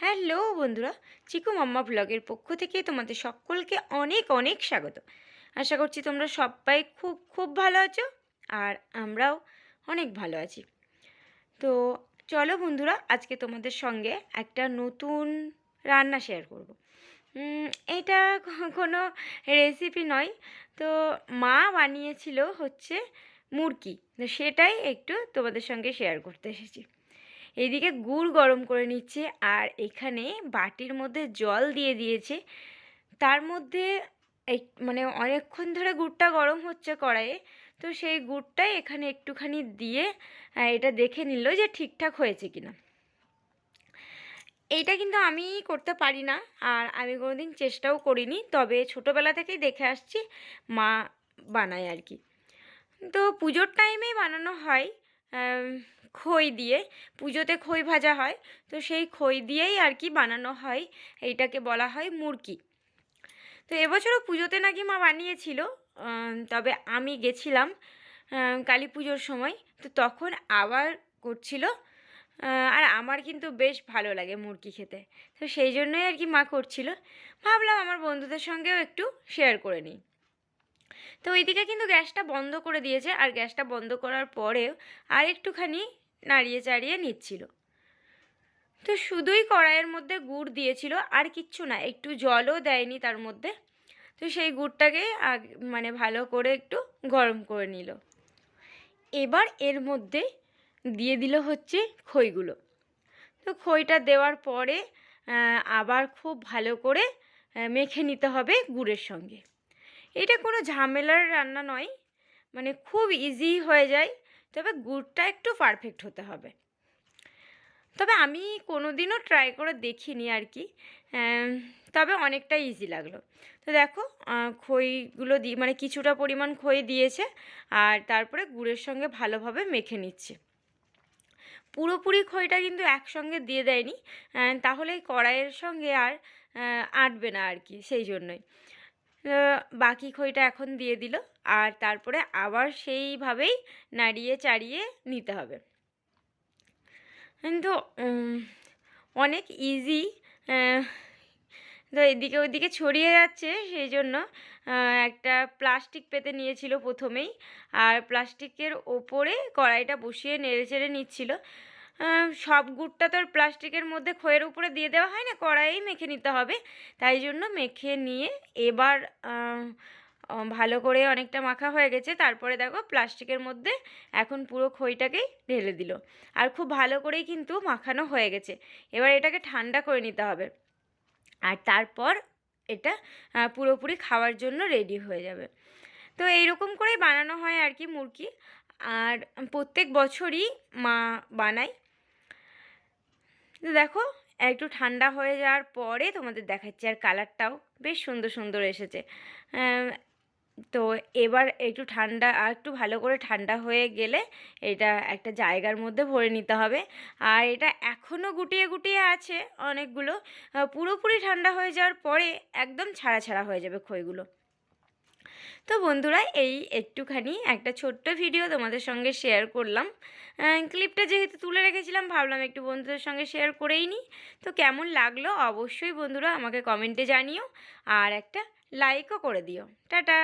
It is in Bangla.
হ্যালো বন্ধুরা, চিকু মাম্মা ব্লগের পক্ষ থেকে তোমাদের সকলকে অনেক অনেক স্বাগত। আশা করছি তোমরা সবাই খুব খুব ভালো আছো আর আমরাও অনেক ভালো আছি। তো চলো বন্ধুরা, আজকে তোমাদের সঙ্গে একটা নতুন রান্না শেয়ার করব। এটা কোনো রেসিপি নয়। তো মা বানিয়েছিল হচ্ছে মুরকি। সেটাই একটু তোমাদের সঙ্গে শেয়ার করতে এসেছি। এইদিকে গুড় গরম করে নিচ্ছে আর এখানে বাটির মধ্যে জল দিয়ে দিয়েছে। তার মধ্যে মানে অনেকক্ষণ ধরে গুড়টা গরম হচ্ছে কড়াইয়ে। তো সেই গুড়টাই এখানে একটুখানি দিয়ে এটা দেখে নিল যে ঠিকঠাক হয়েছে কিনা। এইটা কিন্তু আমি করতে পারি না আর আমি কোনোদিন চেষ্টাও করিনি, তবে ছোটোবেলা থেকেই দেখে আসছি মা বানায় আর কি। তো পুজোর টাইমেই বানানো হয়। খই দিয়ে, পুজোতে খই ভাজা হয়। তো সেই খই দিয়েই আর কি বানানো হয়, এইটাকে বলা হয় মুরকি। তো এবছরও পুজোতে নাকি মা বানিয়েছিল তবে আমি গেছিলাম কালী পুজোর সময়। তো তখন আবার করছিল আর আমার কিন্তু বেশ ভালো লাগে মুরকি খেতে। তো সেই জন্যই আর কি মা করছিল। ভাবলাম আমার বন্ধুদের সঙ্গেও একটু শেয়ার করে নিই। তো ওইদিকে কিন্তু গ্যাসটা বন্ধ করে দিয়েছে আর গ্যাসটা বন্ধ করার পরেও আর একটুখানি নাড়িয়ে চাড়িয়ে নিচ্ছিল। তো শুধুই কড়াইয়ের মধ্যে গুড় দিয়েছিল, আর কিচ্ছু না, একটু জলও দেয়নি তার মধ্যে। তো সেই গুড়টাকে মানে ভালো করে একটু গরম করে নিল। এবার এর মধ্যে দিয়ে দিল হচ্ছে খইগুলো। তো খইটা দেওয়ার পরে আবার খুব ভালো করে মেখে নিতে হবে গুড়ের সঙ্গে। এটা কোনো ঝামেলার রান্না নয়। মানে খুব ইজি হয়ে যায়, তবে গুড়টা একটু পারফেক্ট হতে হবে। তবে আমি কোনো দিনও ট্রাই করে দেখিনি আর কি। তবে অনেকটা ইজি লাগল। তো দেখো খইগুলো দিয়ে মানে কিছুটা পরিমাণ খই দিয়েছে, আর তারপরে গুড়ের সঙ্গে ভালোভাবে মেখে নিচ্ছে। পুরোপুরি খইটা কিন্তু একসঙ্গে দিয়ে দেয়নি তাহলে কড়াইয়ের সঙ্গে আর আটবে না আর কি, সেই জন্যই। বাকি খইটা এখন দিয়ে দিল। আর তারপরে আবার সেইভাবেই নাড়িয়ে চাড়িয়ে নিতে হবে। কিন্তু অনেক ইজি তো এদিকে ওইদিকে ছড়িয়ে যাচ্ছে সেই জন্য একটা প্লাস্টিক পেতে নিয়েছিল প্রথমেই। আর প্লাস্টিকের ওপরে কড়াইটা বসিয়ে নেড়ে চেড়ে নিচ্ছিল। সব গুড়টা তো প্লাস্টিকের মধ্যে খয়ের উপরে দিয়ে দেওয়া হয় না, কড়াইয়েই মেখে নিতে হবে। তাই জন্য মেখে নিয়ে এবার ভালো করে অনেকটা মাখা হয়ে গেছে। তারপরে দেখো প্লাস্টিকের মধ্যে এখন পুরো খইটাকেই ঢেলে দিল। আর খুব ভালো করেই কিন্তু মাখানো হয়ে গেছে। এবার এটাকে ঠান্ডা করে নিতে হবে। আর তারপর এটা পুরোপুরি খাওয়ার জন্য রেডি হয়ে যাবে। তো এইরকম করেই বানানো হয় আর কি মুরগি। আর প্রত্যেক বছরই মা বানায়। দেখো, একটু ঠান্ডা হয়ে যাওয়ার পরে তোমাদের দেখাচ্ছি, আর কালারটাও বেশ সুন্দর সুন্দর এসেছে। তো এবার একটু ঠান্ডা, আর একটু ভালো করে ঠান্ডা হয়ে গেলে এটা একটা জায়গার মধ্যে ভরে নিতে হবে। আর এটা এখনও গুটিয়ে গুটিয়ে আছে অনেকগুলো। পুরোপুরি ঠান্ডা হয়ে যাওয়ার পরে একদম ছাড়া ছাড়া হয়ে যাবে খইগুলো তো বন্ধুরা, এই একটুখানি একটা ছোট্ট ভিডিও তোমাদের সঙ্গে শেয়ার করলাম। ক্লিপটা যেহেতু তুলে রেখেছিলাম, ভাবলাম একটু বন্ধুদের সঙ্গে শেয়ার করেই নিই তো কেমন লাগল অবশ্যই বন্ধুরা আমাকে কমেন্টে জানিও, আর একটা লাইকও করে দিও। টাটা!